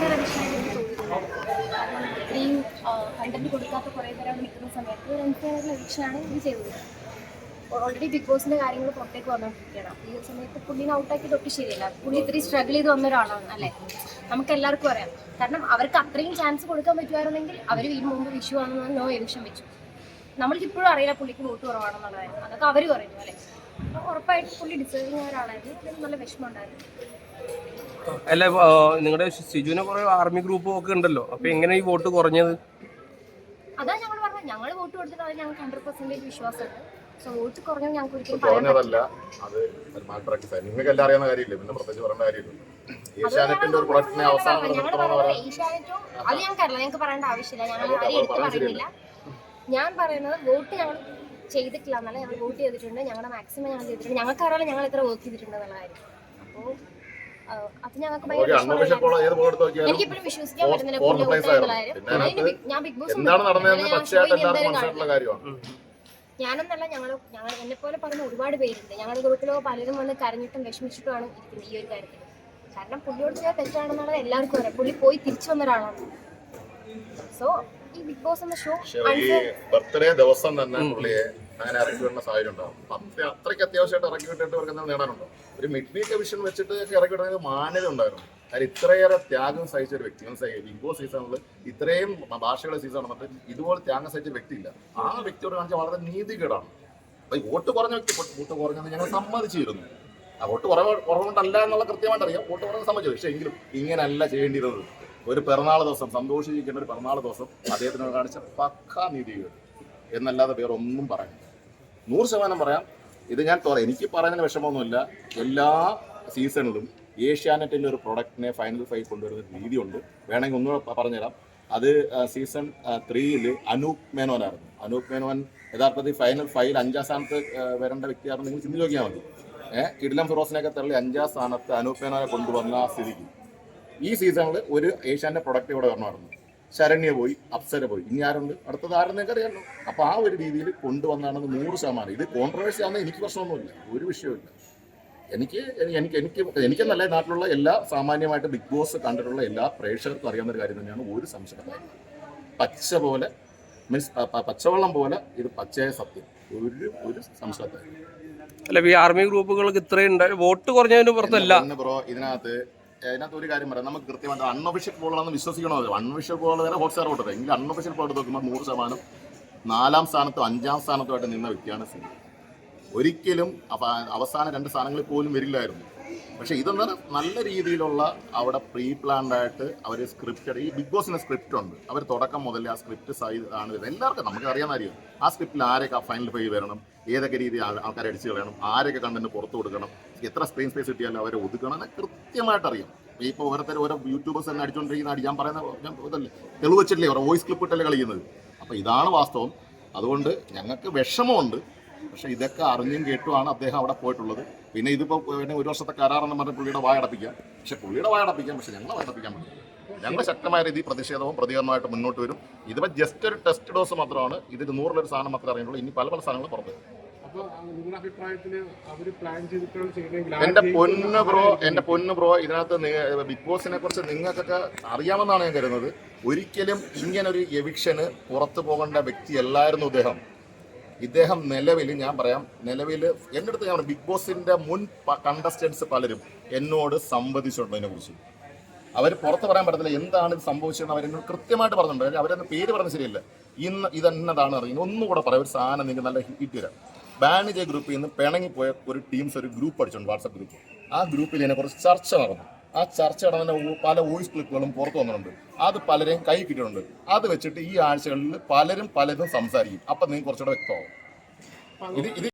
Unfair അഡിഷനായിട്ട് എനിക്ക് തോന്നിയിട്ടുണ്ട് കാരണം ഇത്രയും കണ്ടന്റ് കൊടുക്കാത്ത കുറേ പേര് അവിടെ നിൽക്കുന്ന സമയത്ത് ഒരു ആയിട്ടുള്ള അഡിഷനാണ് ഇത് ചെയ്തത് ഓൾറെഡി ബിഗ് ബോസിന്റെ കാര്യങ്ങൾ പുറത്തേക്ക് വന്നുകൊണ്ടിരിക്കുകയാണ് ഈ ഒരു സമയത്ത് പുള്ളിനെ ഔട്ടാക്കി തൊട്ട് ശരിയല്ല. പുള്ളി ഇത്രയും സ്ട്രഗിൾ ചെയ്ത് വന്ന ഒരാളാണ് അല്ലേ? നമുക്ക് എല്ലാവർക്കും അറിയാം. കാരണം അവർക്ക് അത്രയും ചാൻസ് കൊടുക്കാൻ പറ്റുമായിരുന്നെങ്കിൽ അവർ ഈ മുമ്പ് വിഷു ആണെന്ന് നോ എവിഷൻ വെച്ചു. നമ്മൾക്ക് ഇപ്പോഴും അറിയില്ല പുള്ളിക്ക് വോട്ട് കുറവാണെന്നുള്ള കാര്യം അതൊക്കെ അവർ പറയുന്നു അല്ലേ? അപ്പോൾ ഉറപ്പായിട്ടും പുള്ളി ഡിസേർവിങ് ഒരാളായിരുന്നു. നല്ല വിഷമം ഉണ്ടായിരുന്നു. അല്ല നിങ്ങളുടെ സിജുവിനെ കുറെ ആർമി ഗ്രൂപ്പും ഒക്കെ ഉണ്ടല്ലോ. അപ്പൊ എങ്ങനെ ഈ വോട്ട് കുറഞ്ഞത്? അതാ ഞങ്ങൾ പറഞ്ഞത്. ഞങ്ങൾ വോട്ട് കൊടുത്തിട്ട് അത് ഞങ്ങൾക്ക് ഹൺഡ്രഡ് പെർസെന്റേജ് വിശ്വാസമുണ്ട് സോ വോട്ട് കുറഞ്ഞത് ഞങ്ങൾക്ക് ഒരിക്കലും പറയാൻ കുറഞ്ഞതല്ല. അത് നിങ്ങൾക്ക് എല്ലാം അറിയാവുന്ന കാര്യമില്ല? പിന്നെ പ്രത്യേകിച്ച് പറയേണ്ട കാര്യമില്ല. ഏഷ്യാനെറ്റിന്റെ ഒരു പ്രൊഡക്റ്റിനെ അവസാനം ഞങ്ങൾ നിർത്തണമെന്ന് പറഞ്ഞത് പറയാൻ ഏഷ്യാനെറ്റും? അത് ഞങ്ങൾക്കറിയില്ല ഞങ്ങൾക്ക് പറയേണ്ട ആവശ്യമില്ല. ഞങ്ങൾ ആരെയും എടുത്ത് പറയുന്നില്ല. ഞാൻ പറയുന്നത് വോട്ട് ഞങ്ങൾ ചെയ്തിട്ടില്ല എന്നല്ല. ഞങ്ങൾ വോട്ട് ചെയ്തിട്ടുണ്ട്. ഞങ്ങളുടെ മാക്സിമം ഞങ്ങൾ ചെയ്തിട്ടുണ്ട്. ഞങ്ങൾക്ക് അറിയാലോ ഞങ്ങൾ എത്ര വർക്ക് ചെയ്തിട്ടുണ്ട് എന്നുള്ള കാര്യം. അപ്പോൾ അത് ഞങ്ങൾക്ക് എനിക്കിപ്പോഴും വിശ്വസിക്കാൻ പറ്റുന്നില്ല പുള്ളി ഞാൻ ബിഗ് ബോസ് ഞാനെന്നല്ല ഞങ്ങൾ ഞങ്ങൾ എന്നെ പോലെ പറഞ്ഞ ഒരുപാട് പേരുണ്ട്. ഞങ്ങളുടെ ഗ്രൂപ്പിലോ പലരും വന്ന് കരഞ്ഞിട്ടും വിഷമിച്ചിട്ടുമാണ് ഇരിക്കുന്നത് ഈ ഒരു കാര്യത്തിൽ കാരണം പുള്ളിയോട് ചെയ്യാൻ തെറ്റാണെന്നുള്ളത് എല്ലാവർക്കും അറിയാം. പുള്ളി പോയി തിരിച്ചു വന്ന ഒരാളാണ്. സോ ഈ ബിഗ് ബോസ് എന്ന ഷോ ബർത്ത്ഡേ ദിവസം തന്നെ പുള്ളിയെ അങ്ങനെ ഇറക്കി വിടുന്ന സാഹചര്യം ഉണ്ടാവും. അത്ര അത്രയ്ക്ക് അത്യാവശ്യമായിട്ട് ഇറക്കി വിട്ടിട്ട് അവർക്ക് എന്തെങ്കിലും നേടാനുണ്ടോ? ഒരു മിഡ് വീക്ക് വെച്ചിട്ട് ഇറക്കി വിടുന്നത് മാന്യത ഉണ്ടായിരുന്നു അതിൽ ഇത്രയേറെ ത്യാഗം സഹിച്ച ഒരു വ്യക്തി മനസ്സിലായി ബിഗ് ബോസ് സീസണിൽ ഇത്രയും ഭാഷകളുടെ സീസൺ നടന്നിട്ട് ഇതുപോലെ ത്യാഗം സഹിച്ച വ്യക്തിയില്ല. ആ വ്യക്തിയോട് കാണിച്ച വളരെ നീതികേടാണ്. വോട്ട് കുറഞ്ഞ വ്യക്തി വോട്ട് കുറഞ്ഞത് ഞങ്ങൾ സമ്മതിച്ചിരുന്നു. ആ വോട്ട് കുറവ് കുറവുകൊണ്ടല്ല എന്നുള്ള കൃത്യമായിട്ട് അറിയാം. വോട്ട് കുറവ് സമ്മതിച്ചു പക്ഷേ എങ്കിലും ഇങ്ങനെയല്ല ചെയ്യേണ്ടിയിരുന്നത്. ഒരു പിറന്നാൾ ദിവസം സന്തോഷിച്ചിരിക്കേണ്ട ഒരു പിറന്നാൾ ദിവസം അദ്ദേഹത്തിനോട് കാണിച്ച പക്കാ നീതികേട്. എന്നല്ലാതെ വേറെ ഒന്നും പറയാം നൂറ് ശതമാനം പറയാം. ഇത് ഞാൻ എനിക്ക് പറയുന്നതിന് വിഷമമൊന്നുമില്ല. എല്ലാ സീസണിലും ഏഷ്യാനെറ്റിന്റെ ഒരു പ്രൊഡക്റ്റിനെ ഫൈനൽ ഫൈവ് കൊണ്ടുവരുന്ന രീതി രീതിയുണ്ട്. വേണമെങ്കിൽ ഒന്നുകൂടെ പറഞ്ഞുതരാം. അത് സീസൺ ത്രീയിൽ അനൂപ് മേനോനായിരുന്നു. അനൂപ് മേനോൻ യഥാർത്ഥത്തിൽ ഫൈനൽ ഫൈവിൽ അഞ്ചാം സ്ഥാനത്ത് വരേണ്ട വ്യക്തിയായിരുന്നു. നിങ്ങൾ ചിന്തിച്ച് നോക്കിയാൽ മതി. ഏഹ് ഇഡ്ലം ഫിറോസിനെയൊക്കെ തള്ളി അഞ്ചാം സ്ഥാനത്ത് അനൂപ് മേനോനെ കൊണ്ടുവന്ന സ്ഥിതിക്ക്. ഈ സീസണിൽ ഒരു ഏഷ്യാന്റെ പ്രൊഡക്റ്റ് ഇവിടെ വരണമായിരുന്നു. ശരണ്യ പോയി അപ്സര പോയി. ഇനി ആരുണ്ട്? അടുത്തത് ആരെന്നൊക്കെ അറിയാമല്ലോ അപ്പൊ ആ ഒരു രീതിയിൽ കൊണ്ടുവന്നാണെന്ന് നൂറ് ശതമാനം. ഇത് കോൺട്രവേഴ്സി ആവുന്ന എനിക്ക് പ്രശ്നമൊന്നുമില്ല. ഒരു വിഷയമില്ല എനിക്ക് എനിക്ക് എനിക്ക് എനിക്കെന്നല്ല നാട്ടിലുള്ള എല്ലാ സാമാന്യമായിട്ട് ബിഗ് ബോസ് കണ്ടിട്ടുള്ള എല്ലാ പ്രേക്ഷകർക്കും അറിയാവുന്ന ഒരു കാര്യം തന്നെയാണ് ഒരു സംശയം പച്ച പോലെ മീൻസ് പച്ചവെള്ളം പോലെ ഇത് പച്ചയായ സത്യം. ഒരു ഒരു സംശയം അല്ല ഈ ആർമി ഗ്രൂപ്പുകൾക്ക് ഇത്രയും വോട്ട് കുറഞ്ഞതിന് പുറത്തല്ല. ബ്രോ. ഇതിനകത്ത് ഇതിനകത്ത് ഒരു കാര്യം പറയാം. നമുക്ക് കൃത്യമായിട്ട് അൺഒഫീഷ്യൽ പോളാണെന്ന് വിശ്വസിക്കണമല്ലോ അൺഒഫീഷ്യൽ പോൾ വരെ ഹോട്ട്സ്റ്റാർ വോട്ടർ എങ്കിൽ അൺഒഫീഷ്യൽ പോൾ നോക്കുമ്പോൾ നൂറ് ശതമാനം നാലാം സ്ഥാനത്തും അഞ്ചാം സ്ഥാനത്തുമായിട്ട് നിന്ന വ്യക്തിയാണ് സിംഗ് ഒരിക്കലും അവസാന രണ്ട് സ്ഥാനങ്ങളിൽ പോലും വരില്ലായിരുന്നു. പക്ഷെ ഇതെന്നാൽ നല്ല രീതിയിലുള്ള അവിടെ പ്രീ പ്ലാൻഡ് ആയിട്ട് അവർ സ്ക്രിപ്റ്റഡ് ഈ ബിഗ് ബോസിന് സ്ക്രിപ്റ്റ് ഉണ്ട്. അവർ തുടക്കം മുതൽ ആ സ്ക്രിപ്റ്റ് സൈഡ് ആണ്. വരുന്നത് എല്ലാവർക്കും നമുക്ക് അറിയാൻ അറിയാം ആ സ്ക്രിപ്റ്റിൽ ആരൊക്കെ ഫൈനൽ പോയി വരണം? ഏതൊക്കെ രീതി ആൾക്കാർ അടിച്ചു കളയണം? ആരൊക്കെ കണ്ടന്റ് പുറത്തു കൊടുക്കണം? എത്ര സ്ക്രീൻ സ്പേസ് കിട്ടിയാലും അവരെ ഒതുക്കണം എന്ന് കൃത്യമായിട്ട് അറിയാം. ഇപ്പോൾ ഓരോരുത്തർ ഓരോ യൂട്യൂബേഴ്സ് തന്നെ അടിച്ചുകൊണ്ടിരിക്കുന്ന അടി ഞാൻ പറയുന്ന ഞാൻ ഇതല്ലേ. തെളിവ് വെച്ചിട്ടില്ലേ? ഓരോ വോയിസ് ക്ലിപ്പ് ഇട്ടല്ലേ കളിക്കുന്നത്? അപ്പോൾ ഇതാണ് വാസ്തവം. അതുകൊണ്ട് ഞങ്ങൾക്ക് വിഷമമുണ്ട്. പക്ഷെ ഇതൊക്കെ അറിഞ്ഞും കേട്ടുമാണ് അദ്ദേഹം അവിടെ പോയിട്ടുള്ളത്. പിന്നെ ഇതിപ്പോൾ പിന്നെ ഒരു വർഷത്തെ കരാറെന്ന് പറഞ്ഞ പുള്ളിയുടെ വായടപ്പിക്കാം പക്ഷെ പുള്ളിയുടെ വായടപ്പിക്കാം പക്ഷെ ഞങ്ങളെ വായടപ്പിക്കാൻ പറ്റില്ല. ഞങ്ങൾ ശക്തമായ രീതിയിൽ പ്രതിഷേധവും പ്രതികരണമായിട്ട് മുന്നോട്ട് വരും. ഇതിപ്പോൾ ജസ്റ്റ് ഒരു ടെസ്റ്റ് ഡോസ് മാത്രമാണ്. ഇതിൽ നൂറിലൊരു സാധനം മാത്രമേ അറിയുള്ളൂ ഇനി പല പല സാധനങ്ങൾ പുറത്ത് എന്റെ പൊന്ന് ബ്രോ എന്റെ പൊന്ന് ബ്രോ ഇതിനകത്ത് ബിഗ് ബോസിനെ കുറിച്ച് നിങ്ങൾക്കൊക്കെ അറിയാമെന്നാണ് ഞാൻ കരുതുന്നത്. ഒരിക്കലും ഇങ്ങനൊരു എവിക്ഷന് പുറത്തു പോകേണ്ട വ്യക്തിയല്ലായിരുന്നു ഇദ്ദേഹം. ഇദ്ദേഹം നിലവിൽ ഞാൻ പറയാം നിലവിൽ എന്റെ അടുത്ത് ഞാൻ ബിഗ് ബോസിന്റെ മുൻ കണ്ടസ്റ്റൻസ് പലരും എന്നോട് സംവദിച്ചിട്ടുണ്ട് ഇതിനെ കുറിച്ച് അവർ പുറത്ത് പറയാൻ പറ്റത്തില്ല എന്താണ് ഇത് സംഭവിച്ചതെന്ന് അവരെന്നോട് കൃത്യമായിട്ട് പറഞ്ഞിട്ടുണ്ട്. അവരൊന്ന് പേര് പറഞ്ഞ ശരിയല്ല. ഇന്ന് ഇതെന്നതാണ് അറിയുന്നത്. ഒന്നുകൂടെ പറയാം ഒരു സാധനം നിങ്ങൾക്ക് നല്ല ഹിറ്റ് തരാം. ബാനിജെ ഗ്രൂപ്പിൽ നിന്ന് പിണങ്ങിപ്പോയ ഒരു ടീംസ് ഒരു ഗ്രൂപ്പ് അടിച്ചിട്ടുണ്ട് വാട്സപ്പ് ഗ്രൂപ്പ് ആ ഗ്രൂപ്പിൽ ഇതിനെ കുറിച്ച് ചർച്ച നടന്നു. ആ ചർച്ച നടന്ന പല വോയിസ് ക്ലിപ്പുകളും പുറത്തു വന്നിട്ടുണ്ട്. അത് പലരെയും കൈ കിട്ടിയിട്ടുണ്ട്. അത് വെച്ചിട്ട് ഈ ആഴ്ചകളിൽ പലരും പലതും സംസാരിക്കും. അപ്പം നിങ്ങൾക്ക് കുറച്ചുകൂടെ വ്യക്തമാവും. ഇത് ഇത്